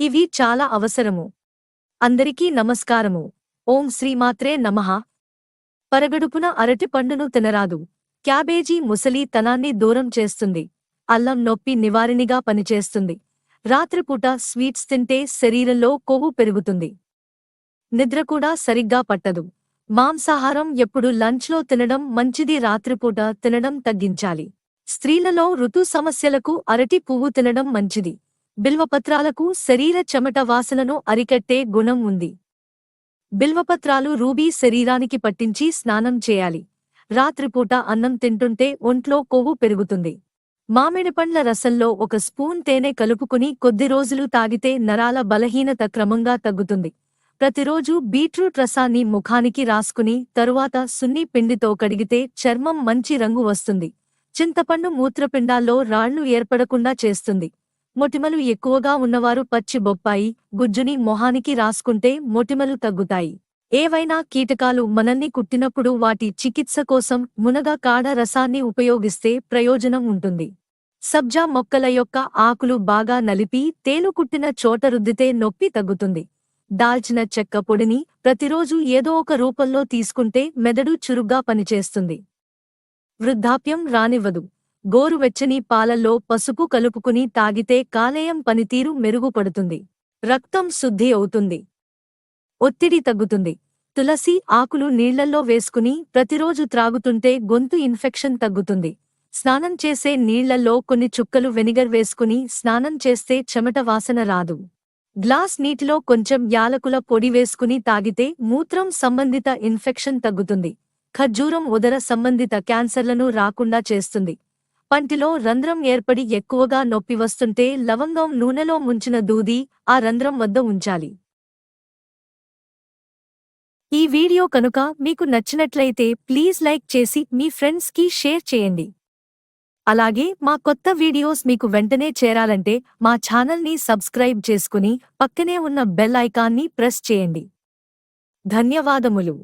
ఇవి చాలా అవసరము. అందరికీ నమస్కారము. ఓం శ్రీమాత్రే నమః. పరగడుపున అరటి పండును తినరాదు. క్యాబేజీ ముసలి తనాన్ని దూరం చేస్తుంది. అల్లం నొప్పి నివారిణిగా పనిచేస్తుంది. రాత్రిపూట స్వీట్స్ తింటే శరీరంలో కొవ్వు పెరుగుతుంది. నిద్ర కూడా సరిగ్గా పట్టదు. మాంసాహారం ఎప్పుడు లంచ్లో తినడం మంచిది రాత్రిపూట తినడం తగ్గించాలి. స్త్రీలలో ఋతు సమస్యలకు అరటి పువ్వు తినడం మంచిది. బిల్వపత్రాలకు శరీర చెమట వాసనను అరికట్టే గుణం ఉంది. బిల్వపత్రాలు రూబీ శరీరానికి పట్టించి స్నానం చేయాలి. రాత్రిపూట అన్నం తింటుంటే ఒంట్లో కొవ్వు పెరుగుతుంది. మామిడి పండ్ల రసంలో ఒక స్పూన్ తేనె కలుపుకుని కొద్ది రోజులు తాగితే నరాల బలహీనత క్రమంగా తగ్గుతుంది. ప్రతిరోజు బీట్రూట్ రసాన్ని ముఖానికి రాసుకుని తరువాత సున్ని పిండితో కడిగితే చర్మం మంచి రంగు వస్తుంది. చింతపండు మూత్రపిండాల్లో రాళ్ళు ఏర్పడకుండా చేస్తుంది. మొటిమలు ఎక్కువగా ఉన్నవారు పచ్చి బొప్పాయి గుజ్జుని మొహానికి రాసుకుంటే మొటిమలు తగ్గుతాయి. ఏవైనా కీటకాలు మనల్ని కుట్టినప్పుడు వాటి చికిత్స కోసం మునగ కాడ రసాన్ని ఉపయోగిస్తే ప్రయోజనం ఉంటుంది. సబ్జా మొక్కల యొక్క ఆకులు బాగా నలిపి తేలు కుట్టిన చోట రుద్దితే నొప్పి తగ్గుతుంది. దాల్చిన చెక్క పొడిని ప్రతిరోజు ఏదో ఒక రూపంలో తీసుకుంటే మెదడు చురుగ్గా పనిచేస్తుంది. వృద్ధాప్యం రానివ్వదు. గోరువెచ్చని పాలల్లో పసుపు కలుపుకుని తాగితే కాలేయం పనితీరు మెరుగుపడుతుంది. రక్తం శుద్ధి అవుతుంది. ఒత్తిడి తగ్గుతుంది. తులసి ఆకులు నీళ్ళల్లో వేసుకుని ప్రతిరోజు త్రాగుతుంటే గొంతు ఇన్ఫెక్షన్ తగ్గుతుంది. స్నానం చేసే నీళ్ళల్లో కొన్ని చుక్కలు వెనిగర్ వేసుకుని స్నానం చేస్తే చెమట వాసన రాదు. గ్లాస్ నీటిలో కొంచెం యాలకుల పొడి వేసుకుని తాగితే మూత్రం సంబంధిత ఇన్ఫెక్షన్ తగ్గుతుంది. ఖర్జూరం ఉదర సంబంధిత క్యాన్సర్లను రాకుండా చేస్తుంది. పంటిలో రంధ్రం ఏర్పడి ఎక్కువగా నొప్పి వస్తుంటే లవంగం నూనెలో ముంచిన దూది ఆ రంధ్రం వద్ద ఉంచాలి. ఈ వీడియో కనుక మీకు నచ్చినట్లయితే ప్లీజ్ లైక్ చేసి మీ ఫ్రెండ్స్కి షేర్ చేయండి. అలాగే మా కొత్త వీడియోస్ మీకు వెంటనే చేరాలంటే మా ఛానల్ని సబ్స్క్రైబ్ చేసుకుని పక్కనే ఉన్న బెల్ ఐకాన్ని ప్రెస్ చేయండి. ధన్యవాదములు.